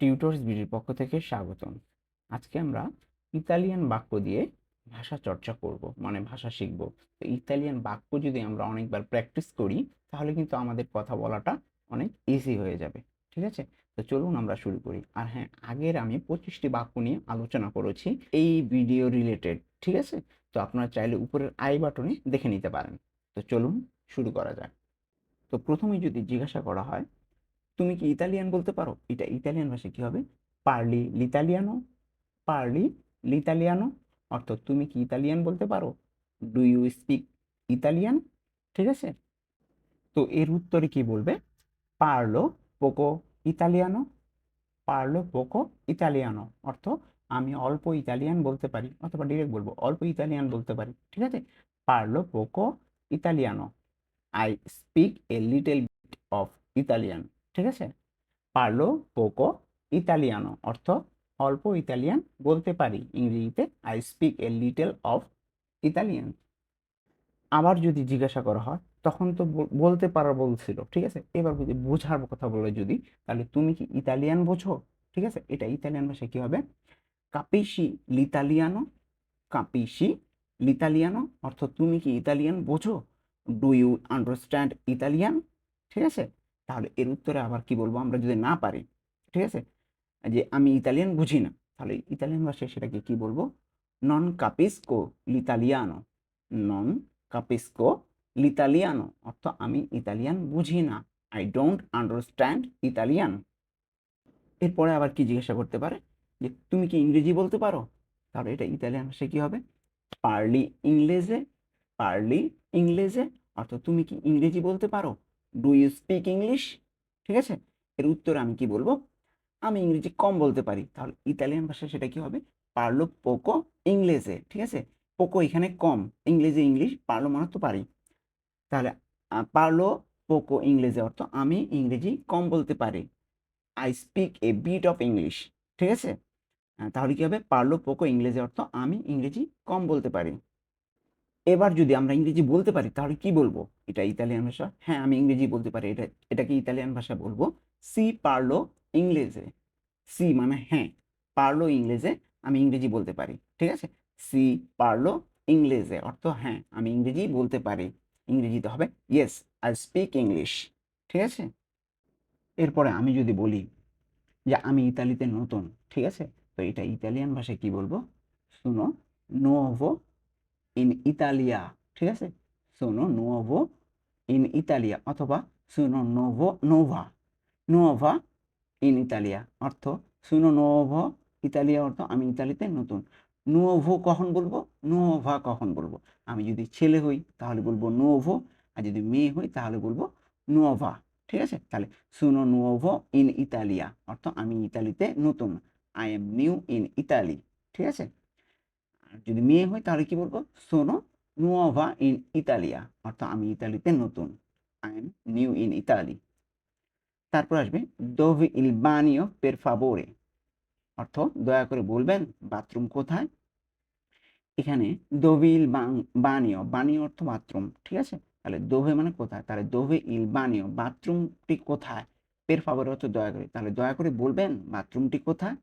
Tutors বিডির পক্ষ থেকে স্বাগতম। আজকে আমরা ইতালিয়ান বাক্য দিয়ে ভাষা চর্চা করব মানে ভাষা শিখব। তো ইতালিয়ান বাক্য যদি আমরা অনেকবার প্র্যাকটিস করি, তাহলে কিন্তু আমাদের কথা বলাটা অনেক ইজি হয়ে যাবে, ঠিক আছে? তো চলুন আমরা শুরু করি। আর হ্যাঁ আগের আমি পঁচিশটি বাক্য নিয়ে আলোচনা করেছি, এই ভিডিও রিলেটেড ঠিক আছে? তো আপনারা চাইলে উপরের আই বাটনে দেখে নিতে পারেন। তো চলুন শুরু করা যাক। তো প্রথমে যদি জিজ্ঞাসা করা হয় তুমি কি ইতালিয়ান বলতে পারো? এটা ইতালিয়ান ভাষায় কি হবে? পার্লি লিতালিয়ানো পার্লি লিতালিয়ানো অর্থাৎ তুমি কি ইতালিয়ান বলতে পারো? ডু ইউ স্পিক ইতালিয়ান ঠিক আছে? তো এর উত্তরে কি বলবে? পারল পোকো ইতালিয়ানো পারল পোকো ইতালিয়ানো অর্থ আমি অল্প ইতালিয়ান বলতে পারি, অথবা ডিরেক্ট বলব, অল্প ইতালিয়ান বলতে পারি, ঠিক আছে? পারল পোকো ইতালিয়ানো I speak a little bit of Italian ঠিক আছে? পারল পোকো ইতালিয়ানো অর্থ অল্প ইতালিয়ান বলতে পারি ইংরেজিতে I speak a little of Italian আবার যদি জিজ্ঞাসা করা হয়, তখন তো বল- বলতে পারা বলছিল ঠিক আছে? এবার যদি বোঝার কথা বলে যদি, তাহলে তুমি কি ইতালিয়ান বোঝো? ঠিক আছে? এটা ইতালিয়ান ভাষায় কী হবে? কাপিসি লিতালিয়ানো কাপিসি লিতালিয়ানো অর্থ তুমি কি ইতালিয়ান বোঝো? ডু ইউ আন্ডারস্ট্যান্ড ইতালিয়ান ঠিক আছে? তাহলে এর উত্তরে আবার কি বলব? আমরা যদি না পারি, ঠিক আছে? যে আমি ইতালিয়ান বুঝি না, তাহলে ইতালিয়ান ভাষায় সেটাকে কি বলব? নন কাপিসকো লিতালিয়ানো নন কাপিসকো লিতালিয়ানো অর্থ আমি ইতালিয়ান বুঝি না আই ডোন্ট আন্ডারস্ট্যান্ড ইতালিয়ান এরপরে আবার কি জিজ্ঞাসা করতে পারে? যে তুমি কি ইংরেজি বলতে পারো? তাহলে এটা ইতালিয়ান ভাষায় কী হবে? পার্লি ইংরেজে পার্লি ইংরেজে অর্থ তুমি কি ইংরেজি বলতে পারো? ডু ইউ স্পিক ইংলিশ ঠিক আছে? এর উত্তরে আমি কি বলব? আমি ইংরেজি কম বলতে পারি। তাহলে ইতালিয়ান ভাষায় সেটা কি হবে? পারল পোকো ইংরেজে ঠিক আছে? পোকো এখানে কম, ইংরেজি ইংলিশ পারল মানে তো পারি। তাহলে পারল পোকো ইংরেজি অর্থ আমি ইংরেজি কম বলতে পারি। I speak a bit of English ঠিক আছে? তাহলে কি হবে? পারল পোকো ইংরেজি অর্থ আমি ইংরেজি কম বলতে পারি। এবার যদি আমরা ইংরেজি বলতে পারি, তাহলে কি বলব? এটা ইতালিয়ান ভাষা? হ্যাঁ আমি ইংরেজি বলতে পারি। এটা, এটাকে ইতালিয়ান ভাষা বলব। সি পারল ইংরেজে। সি মানে হ্যাঁ পারল ইংরেজে, আমি ইংরেজি বলতে পারি। ঠিক আছে? সি পারল ইংরেজে, অর্থ হ্যাঁ আমি ইংরেজি বলতে পারি। ইংরেজিতে হবে ইয়েস আই স্পিক ইংলিশ ঠিক আছে? এরপরে আমি যদি বলি যে আমি ইতালিতে নতুন, ঠিক আছে? তো এটা ইতালিয়ান ভাষায় কি বলব? শুনো, নোভো ইন ইতালিয়া ঠিক আছে? শোনো নোভো ইন ইতালিয়া অথবা শুনো নোভো নোভা নোভা ইন ইতালিয়া অর্থ শুনো নোভো ইতালিয়া অর্থ আমি ইতালিতে নতুন। নোভো কখন বলব? নোভা কখন বলব? আমি যদি ছেলে হই, তাহলে বলব নোভো আর যদি মেয়ে হই, তাহলে বলব নোভা ঠিক আছে? তাহলে শুনো নোভো ইন ইতালিয়া অর্থ আমি ইতালিতে নতুন। I am new in Italy ঠিক আছে? যদি মেয়ে হয়, তাহলে কি বলব? সোনো নুয়োভা ইন ইতালিয়া অর্থাৎ আমি ইতালিতে নতুন। I am new in Italy তারপর আসবে দোভি ইল বানিও পের ফাবোরে অর্থ, দয়া করে বলবেন, বাথরুম কোথায়? এখানে দোভিল বানিও বানিও অর্থ বাথরুম, ঠিক আছে? তাহলে দোভে মানে কোথায়? তাহলে দোভে ইল বানিও বাথরুমটি কোথায়? পের ফাবোরে অর্থ দয়া করে। তাহলে দয়া করে বলবেন, বাথরুমটি কোথায়?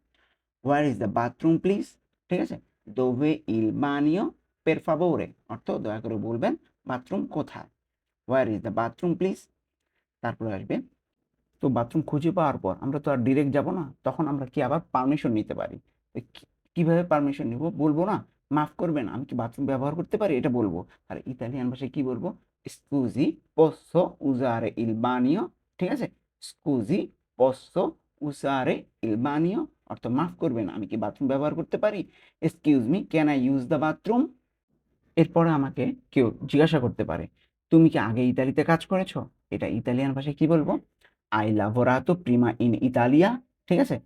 Where is the bathroom please ঠিক আছে? দোভে ইল বানিও পের ফাবোরে অর্থ দয়া করে বলবেন বাথরুম কোথায় where is the bathroom please তারপরে আসবে তো বাথরুম খুঁজে পাওয়ার পর আমরা তো আর ডিরেক্ট যাব না। তখন আমরা কি আবার পারমিশন নিতে পারি? কীভাবে পারমিশন নিব? বলব না? মাফ করবেন, আমি কি বাথরুম ব্যবহার করতে পারি? এটা বলব। আর ইতালিয়ান ভাষায় কি বলব? স্কুজি পোসো উজারে ইল বানিও ঠিক আছে? স্কুজি পোসো উসারে ইল বানিও অর্থ মাফ করবেন, আমি কি বাথরুম ব্যবহার করতে পারি? Excuse me can I use the bathroom এরপরে আমাকে কেউ জিজ্ঞাসা করতে পারে, তুমি কি আগে ইতালিতে কাজ করেছ? এটা ইতালিয়ান ভাষায় কি বলব? আই লাভোরাতো প্রিমা ইন ইতালিয়া ঠিক আছে?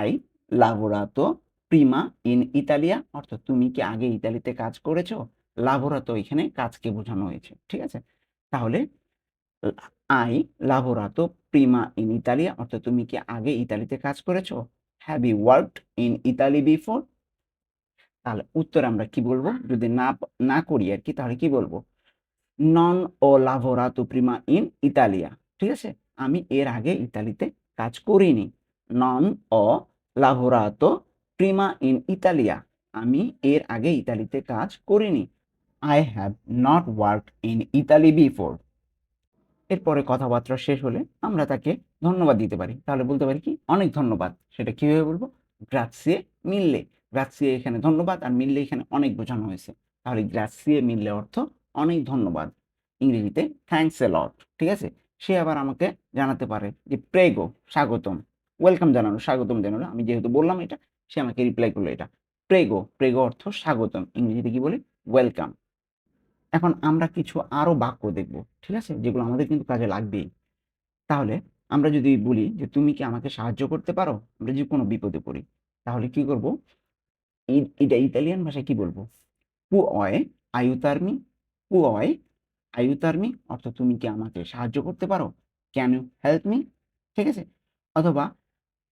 আই লাভোরাতো প্রিমা ইন ইতালিয়া অর্থ তুমি কি আগে ইতালিতে কাজ করেছ? লাভোরাতো এখানে কাজকে বোঝানো হয়েছে, ঠিক আছে? তাহলে আই লাভোরাতো প্রিমা ইন ইতালিয়া অর্থ তুমি কি আগে ইতালিতে কাজ করেছ? Have you worked in Italy before তাহলে উত্তর আমরা কি বলব? যদি না না করি আর কি, তাহলে কি বলব? নন ও লাভোরাতো প্রিমা ইন ইতালিয়া ঠিক আছে? আমি এর আগে ইতালিতে কাজ করিনি। নন ও লাভোরাতো প্রিমা ইন ইতালিয়া আমি এর আগে ইতালিতে কাজ করিনি। I have not work in Italy before এরপরে কথাবার্তা শেষ হলে আমরা তাকে ধন্যবাদ দিতে পারি। তাহলে বলতে পারি কি? অনেক ধন্যবাদ। সেটা কীভাবে বলব? গ্রাসিয়ে মিললে। গ্রাসিয়ে এখানে ধন্যবাদ আর মিললে এখানে অনেক বোঝানো হয়েছে। তাহলে গ্রাসিয়ে মিললে অর্থ অনেক ধন্যবাদ। ইংরেজিতে থ্যাঙ্কস এ লট ঠিক আছে? সে আবার আমাকে জানাতে পারে যে, প্রেগো, স্বাগতম। ওয়েলকাম জানানো স্বাগতম জানানো আমি যেহেতু বললাম এটা, সে আমাকে রিপ্লাই করল এটা। প্রেগো প্রেগো অর্থ স্বাগতম। ইংরেজিতে কি বলি? ওয়েলকাম এখন আমরা কিছু আরও বাক্য দেখব, ঠিক আছে? যেগুলো আমাদের কিন্তু কাজে লাগবেই। তাহলে আমরা যদি বলি যে, তুমি কি আমাকে সাহায্য করতে পারো? আমরা যদি কোনো বিপদে পড়ি, তাহলে কি করব? এটা ইতালিয়ান ভাষায় কি বলব? পু অয় আয়ুতার্মি পু অয় আয়ুতার্মি অর্থ তুমি কি আমাকে সাহায্য করতে পারো? ক্যান ইউ হেল্প মি ঠিক আছে? অথবা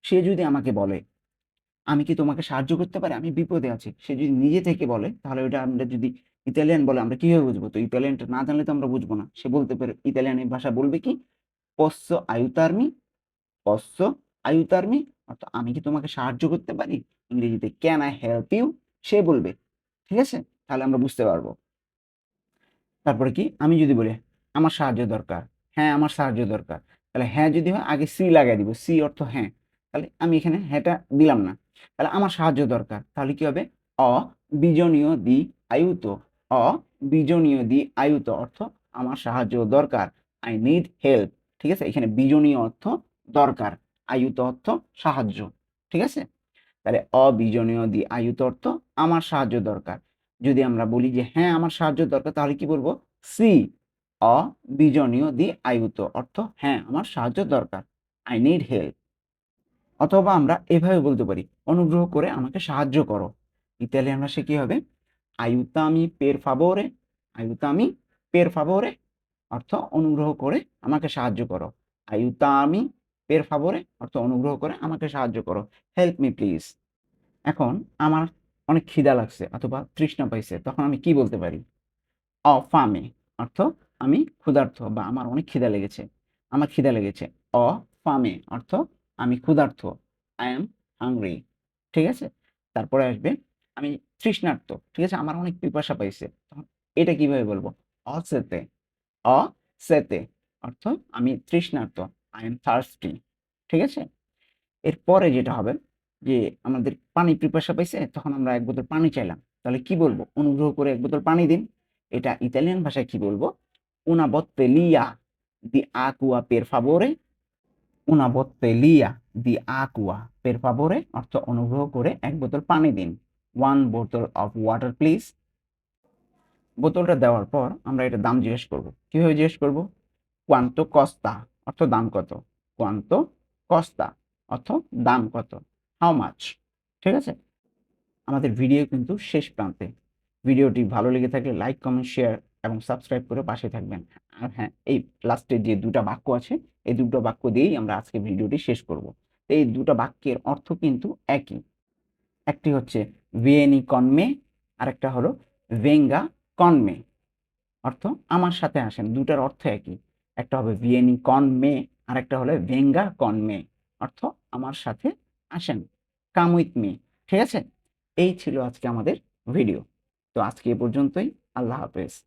সে যদি আমাকে বলে, আমি কি তোমাকে সাহায্য করতে পারি? আমি বিপদে আছি। সে যদি নিজে থেকে বলে, তাহলে ওটা আমরা যদি ইতালিয়ান বলে, আমরা কীভাবে বুঝব? তো ইতালিয়ানটা না জানলে তো আমরা বুঝব না। সে বলতে পারে, ইতালিয়ান এই ভাষা বলবে কি? পস্সো আয়ুতার্মি পস্সো আয়ুতার্মি অর্থাৎ আমি কি তোমাকে সাহায্য করতে পারি? ইংরেজিতে ক্যান আই হেল্প ইউ সে বলবে। ঠিক আছে? তাহলে আমরা বুঝতে পারব। তারপরে কি? আমি যদি বলি, আমার সাহায্য দরকার। হ্যাঁ আমার সাহায্য দরকার। তাহলে হ্যাঁ যদি হয়, আগে সি লাগাই দিব। সি অর্থ হ্যাঁ। তাহলে আমি এখানে হ্যাঁটা দিলাম না। তাহলে আমার সাহায্য দরকার। তাহলে কি হবে? অ বিজনীয় দি আয়ুত। অ বিজনীয় দি আয়ুত অর্থ আমার সাহায্য দরকার। আই নিড হেল্প ঠিক আছে? এখানে বিজনীয় অর্থ দরকার, আয়ুত অর্থ সাহায্য, ঠিক আছে? তাহলে অবিজনীয় দি আয়ুত অর্থ আমার সাহায্য দরকার। যদি আমরা বলি যে হ্যাঁ আমার সাহায্য দরকার, তাহলে কি বলব? সি অবিজনীয় দি আয়ুত অর্থ হ্যাঁ আমার সাহায্য দরকার। আই নিড হেল্প অথবা আমরা এভাবে বলতে পারি, অনুগ্রহ করে আমাকে সাহায্য করো। ইতালি আমরা সে কি হবে? আয়ুতামি পের ফাবোরে আয়ুতামি পের ফাবোরে অর্থ অনুগ্রহ করে আমাকে সাহায্য করো। আয়ুতামি পের ফাবোরে অর্থ অনুগ্রহ করে আমাকে সাহায্য করো। হেল্প মি প্লিজ এখন আমার অনেক খিদা লাগছে অথবা তৃষ্ণা পাইছে, তখন আমি কি বলতে পারি? অ ফামে অর্থ আমি ক্ষুধার্থ বা আমার অনেক খিদা লেগেছে। আমার খিদা লেগেছে। অ ফামে অর্থ আমি ক্ষুধার্থ আই এম হাংরি ঠিক আছে? তারপরে আসবে আমি তৃষ্ণার্ত, ঠিক আছে? আমার অনেক পিপাসা পাইছে। তখন এটা কীভাবে বলব? অসেতে অসেতে অর্থ আমি তৃষ্ণার্ত। আই এম থার্স্টি ঠিক আছে? এরপরে যেটা হবে যে আমাদের পানি পিপাসা পাইছে, তখন আমরা এক বোতল পানি চাইলাম। তাহলে কি বলব? অনুগ্রহ করে এক বোতল পানি দিন। এটা ইতালিয়ান ভাষায় কি বলব? Una bottiglia di acqua per favore. Una bottiglia di acqua per favore. অর্থ অনুগ্রহ করে এক বোতল পানি দিন। ওয়ান বোতল অফ ওয়াটার প্লিজ বোতলটা দেওয়ার পর আমরা এটা দাম জিজ্ঞেস করব। কীভাবে জিজ্ঞেস করব? কোয়ান্তো কস্তা অর্থ দাম কত? কোয়ান্তো কস্তা অর্থ দাম কত? হাউ মাচ ঠিক আছে? আমাদের ভিডিও কিন্তু শেষ প্রান্তে। ভিডিওটি ভালো লেগে থাকলে লাইক কমেন্ট শেয়ার এবং সাবস্ক্রাইব করে পাশে থাকবেন। আর হ্যাঁ এই লাস্টে যে দুটো বাক্য আছে, এই দুটো বাক্য দিয়েই আমরা আজকে ভিডিওটি শেষ করব। এই দুটো বাক্যের অর্থ কিন্তু একই। একটি হচ্ছে ভিয়েনি কনমে, আরেকটা হলো ভেঙ্গা কনমে। অর্থ আমার সাথে আসেন দুটার অর্থ একই। একটা হবে ভিয়েনি কনমে আর একটা হলো ভেঙ্গা কনমে। অর্থ আমার সাথে আসেন। কাম উইথ মি ঠিক আছে? এই ছিল আজকে আমাদের ভিডিও তো আজকে এ পর্যন্তই, আল্লাহ হাফেজ।